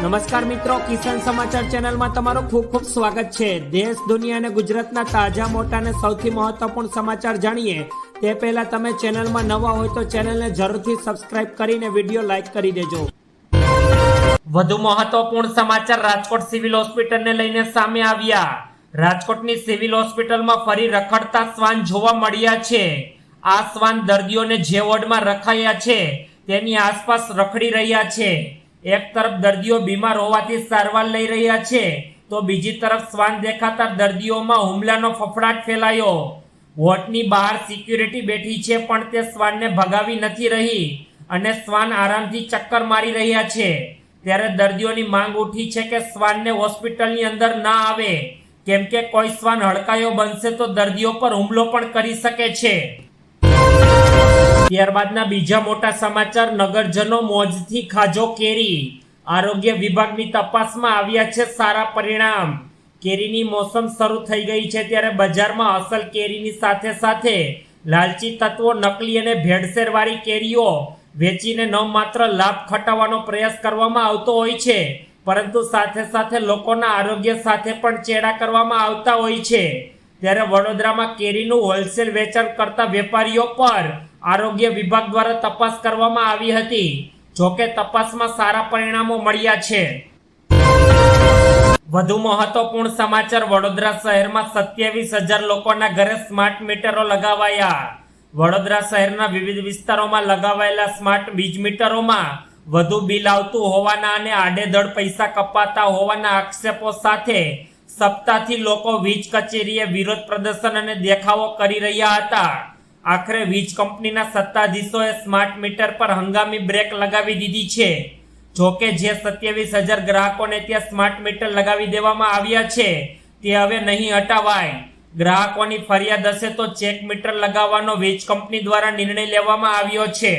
નમસ્કાર મિત્રો, કિસાન સમાચાર ચેનલમાં તમારું ખૂબ ખૂબ સ્વાગત છે. દેશ, દુનિયા અને ગુજરાતના તાજા, મોટા અને સૌથી મહત્વપૂર્ણ સમાચાર જાણીએ. તે પહેલા તમે ચેનલમાં નવા હોય તો ચેનલને જરૂરથી સબસ્ક્રાઇબ કરીને વીડિયો લાઇક કરી દેજો. વધુ મહત્વપૂર્ણ સમાચાર રાજકોટ સિવિલ હોસ્પિટલને લઈને સામે આવ્યા. રાજકોટની સિવિલ હોસ્પિટલમાં ફરી રખડતા શ્વાન જોવા મળ્યા છે. આ શ્વાન દર્દીઓને જે વોર્ડમાં રખાયા છે, તેની આસપાસ રખડી રહ્યા છે. એક તરફ દર્દીઓ બીમાર હોવાથી સારવાર લઈ રહ્યા છે, તો બીજી તરફ શ્વાન દેખાતા દર્દીઓમાં હુમલાનો ફફડાટ ફેલાયો. વોટની બહાર સિક્યુરિટી બેઠી છે, પણ તે શ્વાનને ભગાવી નથી રહી અને શ્વાન આરામથી ચક્કર મારી રહ્યા છે. ત્યારે દર્દીઓની માંગ ઉઠી છે કે શ્વાનને હોસ્પિટલની અંદર ના આવે. કેમ કે કોઈ શ્વાન હડકાયો બનશે તો દર્દીઓ પર હુમલો પણ કરી શકે છે. ત્યારબાદના બીજા મોટા સમાચાર, નગરજનો મોજથી ખાજો કેરી. આરોગ્ય વિભાગની તપાસમાં આવ્યા છે સારા પરિણામ. કેરીની મોસમ શરૂ થઈ ગઈ છે ત્યારે બજારમાં અસલ કેરીની સાથે સાથે લાલચી તત્વો નકલી અને ભેળસેળવાળી કેરીઓ વેચીને ન માત્ર લાભ ખટાવવાનો પ્રયાસ કરવામાં આવતો હોય છે, પરંતુ સાથે સાથે લોકોના આરોગ્ય સાથે પણ ચેડા કરવામાં આવતા હોય છે. ત્યારે વડોદરામાં કેરીનું હોલસેલ વેચાણ કરતા વેપારીઓ પર આરોગ્ય વિભાગ દ્વારા તપાસ કરવામાં આવી હતી. જોકે તપાસમાં સારા પરિણામો મળ્યા છે. વધુ મહત્વપૂર્ણ સમાચાર વડોદરા શહેરમાં સત્યાવીસ હજાર લોકોના ઘરે સ્માર્ટ મીટરો લગાવાયા. વડોદરા શહેરના વિવિધ વિસ્તારોમાં લગાવાયેલા સ્માર્ટ વીજ મીટરોમાં વધુ બિલ આવતું હોવાના અને આડેધડ પૈસા કપાતા હોવાના આક્ષેપો સાથે સપ્તાહથી લોકો વીજ કચેરીએ વિરોધ પ્રદર્શન અને દેખાવો કરી રહ્યા હતા. આખરે વીજ કંપનીના સત્તાધીશોએ સ્માર્ટ મીટર પર હંગામી બ્રેક લગાવી દીધી છે. જોકે જે સત્યાવીસ હજાર ગ્રાહકોને ત્યાં સ્માર્ટ મીટર લગાવી દેવામાં આવ્યા છે, તે હવે નહીં હટાવાય. ગ્રાહકોની ફરિયાદ હશે તો ચેક મીટર લગાવવાનો વીજ કંપની દ્વારા નિર્ણય લેવામાં આવ્યો છે.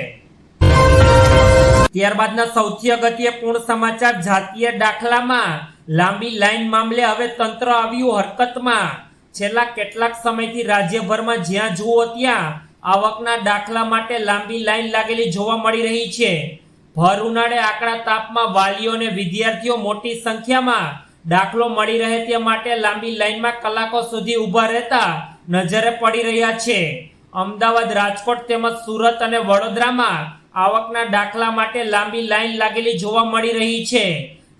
ત્યારબાદના સૌથી અગત્યપૂર્ણ સમાચાર જાતીય દાખલામાં લાંબી લાઈન મામલે હવે તંત્ર આવ્યું હરકતમાં. છેલ્લા કેટલાક સમયથી રાજ્યભરમાં જ્યાં જુઓ ત્યાં આવકના દાખલા માટે લાંબી લાઈન લાગેલી જોવા મળી રહી છે. ભર ઉનાળે આકડા તાપમાં વાલીઓ અને વિદ્યાર્થીઓ મોટી સંખ્યામાં દાખલો મળી રહે તે માટે લાંબી લાઈનમાં કલાકો સુધી ઊભા રહેતા નજરે પડી રહ્યા છે. અમદાવાદ, રાજકોટ તેમજ સુરત અને વડોદરામાં આવકના દાખલા માટે લાંબી લાઈન લાગેલી જોવા મળી રહી છે.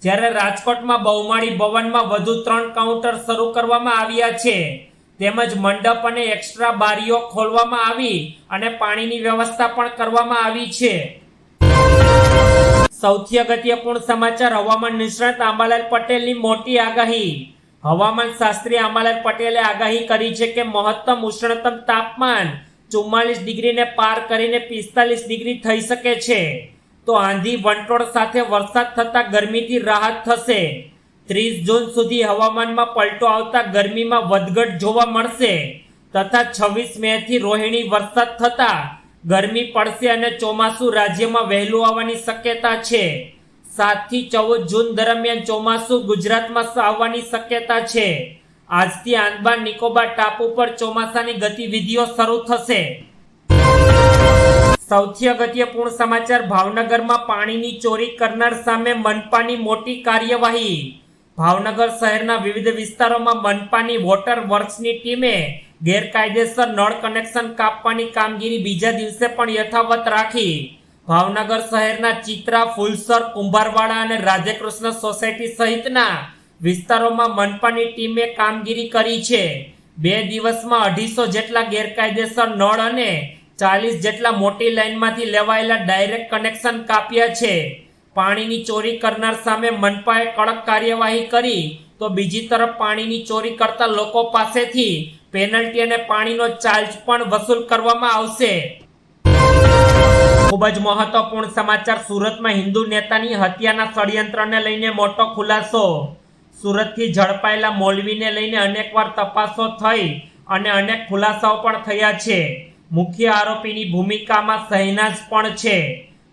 જ્યારે રાજકોટમાં બહુમાળી ભવનમાં વધુ ત્રણ કાઉન્ટર શરૂ કરવામાં આવ્યા છે, તેમજ મંડપ અને એક્સ્ટ્રા બારીઓ ખોલવામાં આવી અને પાણીની વ્યવસ્થા પણ કરવામાં આવી છે. સૌથી અગત્યપૂર્ણ સમાચાર હવામાન નિષ્ણાત આંબાલાલ પટેલની મોટી આગાહી. હવામાન શાસ્ત્રી આંબાલાલ પટેલે આગાહી કરી છે કે મહત્તમ ઉષ્ણતમ તાપમાન ચુમ્માલીસ ડિગ્રીને પાર કરીને પિસ્તાલીસ ડિગ્રી થઈ શકે છે. તો આંધી વંટોળ સાથે વરસાદ થતા ગરમીથી રાહત થશે. ત્રીસ જૂન સુધી હવામાનમાં પલટો આવતા ગરમીમાં વધઘટ જોવા મળશે. તથા છવ્વીસ મે થી રોહિણી વરસાદ થતા ગરમી પડશે અને ચોમાસું રાજ્યમાં વહેલું આવવાની શક્યતા છે. સાતથી ચૌદ જૂન દરમિયાન ચોમાસું ગુજરાતમાં આવવાની શક્યતા છે. આજથી આંદમાન નિકોબાર ટાપુ પર ચોમાસાની ગતિવિધિઓ શરૂ થશે. સૌથી અગત્યપૂર્ણ સમાચાર, ભાવનગરમાં પાણીની ચોરી કરનાર સામે મનપાની મોટી કાર્યવાહી. ભાવનગર શહેરના વિવિધ વિસ્તારોમાં મનપાની વોટર વર્ક્સની ટીમે ગેરકાયદેસર નળ કનેક્શન કાપવાની કામગીરી બીજા દિવસે પણ યથાવત રાખી. ભાવનગર શહેરના ચિત્રા, ફુલસર, કુંભારવાડા અને રાધેકૃષ્ણ સોસાયટી સહિતના વિસ્તારોમાં મનપાની ટીમે કામગીરી કરી છે. બે દિવસમાં અઢીસો જેટલા ગેરકાયદેસર નળ અને ચાલીસ જેટલા મોટી લાઇનમાંથી લેવાયેલા ડાયરેક્ટ કનેક્શન કાપ્યા છે. પાણીની ચોરી કરનાર સામે મનપાએ કડક કાર્યવાહી કરી. તો બીજી તરફ પાણીની ચોરી કરતા લોકો પાસેથી પેનલ્ટી અને પાણીનો ચાર્જ પણ વસૂલ કરવામાં આવશે. ખૂબ જ મહત્વપૂર્ણ સમાચાર સુરતમાં હિન્દુ નેતાની હત્યાના ષડયંત્રને લઈને મોટો ખુલાસો. સુરતથી ઝડપાયેલા મોલવીને લઈને અનેકવાર તપાસો થઈ અને અનેક ખુલાસાઓ પણ થયા છે. મુખ્ય આરોપીની ભૂમિકામાં શહેનાઝ પણ છે.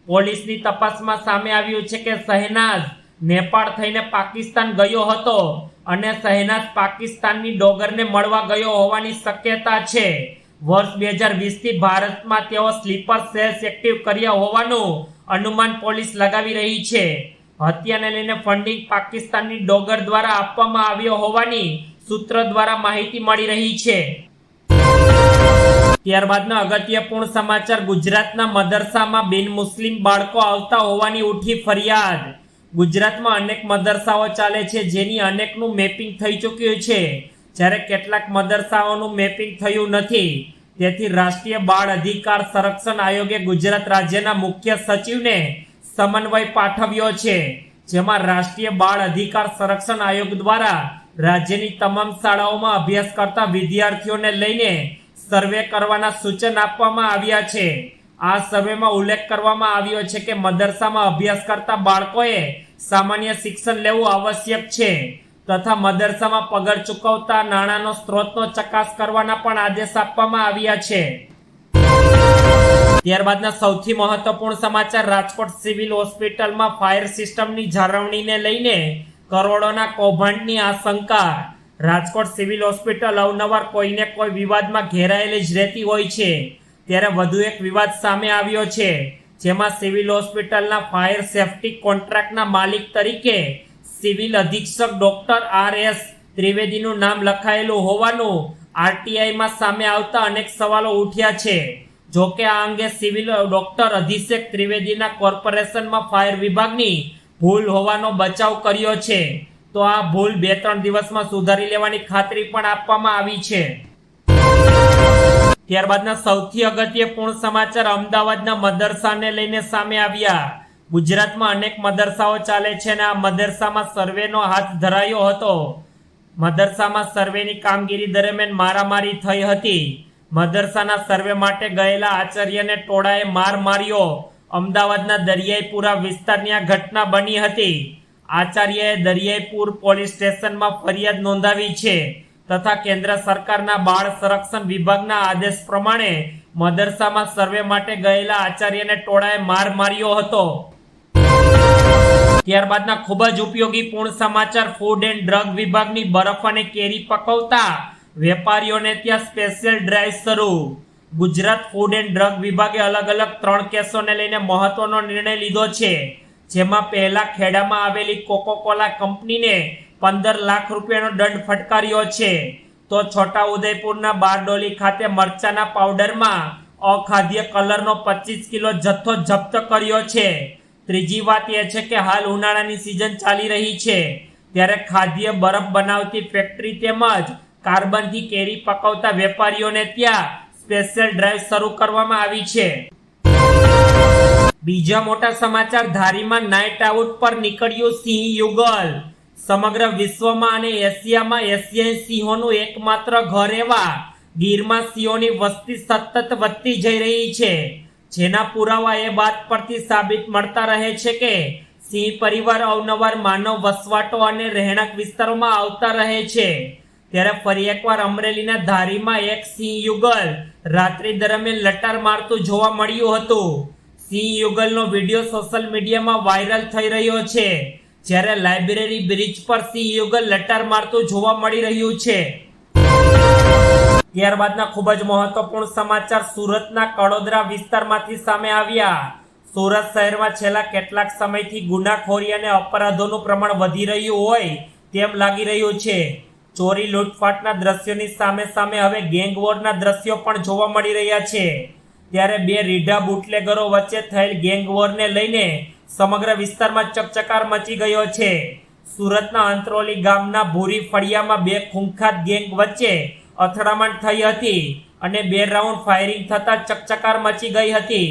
પોલીસની તપાસમાં સામે આવ્યું છે કે શહેનાઝ નેપાળ થઈને પાકિસ્તાન ગયો હતો અને શહેનાઝ પાકિસ્તાનની ડોગરને મળવા ગયો હોવાની શક્યતા છે. વર્ષ બે હજાર વીસથી ભારતમાં તેઓ સ્લીપર સેલ્સ એક્ટિવ કર્યા હોવાનું અનુમાન પોલીસ લગાવી રહી છે. હત્યાને લઈને ફંડિંગ પાકિસ્તાનની ડોગર દ્વારા આપવામાં આવ્યો હોવાની સૂત્ર દ્વારા માહિતી મળી રહી છે. ત્યારબાદના અગત્યપૂર્ણ સમાચાર, ગુજરાતના મદરસામાં બિન મુસ્લિમ બાળકો આવતા હોવાની ઉઠી ફરિયાદ. ગુજરાતમાં અનેક મદરસાઓ ચાલે છે, જેની અનેકનું મેપિંગ થઈ ચૂક્યું છે. જ્યારે કેટલાક મદરસાઓનું મેપિંગ થયું નથી, તેથી રાષ્ટ્રીય બાળ અધિકાર સંરક્ષણ આયોગે ગુજરાત રાજ્યના મુખ્ય સચિવને સમન્વય પાઠવ્યો છે. જેમાં રાષ્ટ્રીય બાળ અધિકાર સંરક્ષણ આયોગ દ્વારા રાજ્યની તમામ શાળાઓમાં અભ્યાસ કરતા વિદ્યાર્થીઓને લઈને સર્વે કરવાના સૂચન આપવામાં આવ્યા છે. આ સર્વેમાં ઉલ્લેખ કરવામાં આવ્યો છે કે મદરસામાં અભ્યાસ કરતા બાળકોએ સામાન્ય શિક્ષણ લેવું આવશ્યક છે તથા મદરસામાં પગાર ચૂકવતા નાણાંનો સ્ત્રોતનો ચકાસ કરવાના પણ આદેશ આપવામાં આવ્યા છે. ત્યારબાદના સૌથી મહત્વપૂર્ણ સમાચાર, રાજકોટ સિવિલ હોસ્પિટલમાં ફાયર સિસ્ટમની જાળવણીને લઈને કરોડોના કૌભાંડની આશંકા રાજકોટ સિવિલ હોસ્પિટલ અવનવાર કોઈને કોઈ વિવાદમાં ઘેરાયેલી જ રહેતી હોય છે. ત્યારે વધુ એક વિવાદ સામે આવ્યો છે, જેમાં સિવિલ હોસ્પિટલના ફાયર સેફટી કોન્ટ્રાક્ટના માલિક તરીકે સિવિલ અધિક્ષક ડોક્ટર આર એસ ત્રિવેદીનું નામ લખાયેલું હોવાનું આરટીઆઈમાં સામે આવતા અનેક સવાલો ઉઠ્યા છે. જો કે આ અંગે સિવિલ ડોક્ટર અધિષેક ત્રિવેદીના કોર્પોરેશનમાં ફાયર વિભાગની ભૂલ હોવાનો બચાવ કર્યો છે. તો આ ભૂલ બે ત્રણ દિવસમાં સુધારી લેવાની ખાતરી પણ આપવામાં આવી છે. ત્યારબાદના સૌથી અગત્યપૂર્ણ સમાચાર અમદાવાદના મદરસાને લઈને સામે આવ્યા. ગુજરાતમાં અનેક મદરસાઓ ચાલે છે અને આ મદરસામાં સર્વેનો હાથ ધરાયો હતો. મદરસામાં સર્વેની કામગીરી દરમિયાન મારામારી થઈ હતી. મદરસાના સર્વે માટે ગયેલા આચાર્યને ટોળાએ માર માર્યો. અમદાવાદના દરિયાઈપુરા વિસ્તારની આ ઘટના બની હતી. આચાર્યએ દરિયાઈપુર પોલીસ સ્ટેશનમાં ફરિયાદ નોંધાવી છે તથા કેન્દ્ર સરકારના બાળ સંરક્ષણ વિભાગના આદેશ પ્રમાણે મદરસામાં સર્વે માટે ગયેલા આચાર્યને ટોળાએ માર માર્યો હતો. ત્યારબાદના ખૂબ જ ઉપયોગી પૂર્ણ સમાચાર ફૂડ એન્ડ ડ્રગ વિભાગની બરફ અને કેરી પકવતા વેપારીઓને ત્યાં સ્પેશિયલ ડ્રાઈવ શરૂ. ગુજરાત ફૂડ એન્ડ ડ્રગ વિભાગે અલગ અલગ ત્રણ કેસોને લઈને મહત્વનો નિર્ણય લીધો છે. જેમાં પહેલા ખેડામાં આવેલી કોકોકોલા કંપનીને પંદર લાખ રૂપિયાનો દંડ ફટકાર્યો છે. તો છોટા ઉદયપુરના બારડોલી ખાતે મરચાના પાવડરમાં અખાદ્ય કલરનો પચીસ કિલો જથ્થો જપ્ત કર્યો છે. ત્રીજી વાત એ છે કે હાલ ઉનાળાની સિઝન ચાલી રહી છે. ત્યારે ખાદ્ય બરફ બનાવતી ફેક્ટરી તેમજ કાર્બનથી કેરી પકવતા વેપારીઓને ત્યાં સ્પેશિયલ ડ્રાઈવ શરૂ કરવામાં આવી છે. બીજા મોટા સમાચાર, ધારીમાં નાઇટ આઉટ પર નીકળ્યું સિંહ યુગલ. સમગ્ર વિશ્વમાં અને એશિયામાં એશિયાઈ સિંહોનું એકમાત્ર ઘર એવા ગીરમાં સિંહોની વસ્તી સતત વધતી જઈ રહી છે. જેના પુરાવા એ વાત પરથી સાબિત મળતા રહે છે કે સિંહ પરિવાર અવનવાર માનવ વસવાટો અને રહેણાંક વિસ્તારોમાં આવતા રહે છે. ત્યારે ફરી એકવાર અમરેલીના ધારીમાં એક સિંહ યુગલ રાત્રિ દરમિયાન લટાર મારતું જોવા મળ્યું હતું. સિંહ યુગલનો વીડિયો સોશિયલ મીડિયામાં વાયરલ થઈ રહ્યો છે. જ્યારે લાઇબ્રેરી બ્રિજ પર સિંહ યુગલ લટાર મારતું જોવા મળી રહ્યું છે. ત્યારબાદના ખૂબ જ મહત્વપૂર્ણ સમાચાર સુરતના કડોદરા વિસ્તારમાંથી સામે આવ્યા. સુરત શહેરમાં છેલ્લા કેટલાક સમયથી ગુનાખોરી અને અપરાધોનું પ્રમાણ વધી રહ્યું હોય તેમ લાગી રહ્યું છે. ચોરી, લૂંટફાટના દ્રશ્યોની સામે સામે હવે ગેંગવોરના દ્રશ્યો પણ જોવા મળી રહ્યા છે. ત્યારે બે રીઢા બુટલેગરો વચ્ચે થયેલ ગેંગવોરને લઈને સમગ્ર વિસ્તારમાં ચકચકાર મચી ગયો છે. સુરતના અંત્રોલી ગામના ભૂરી ફળિયામાં બે ખૂંખાત ગેંગ વચ્ચે અથડામણ થઈ હતી અને બે રાઉન્ડ ફાયરિંગ થતાં ચકચકાર મચી ગઈ હતી.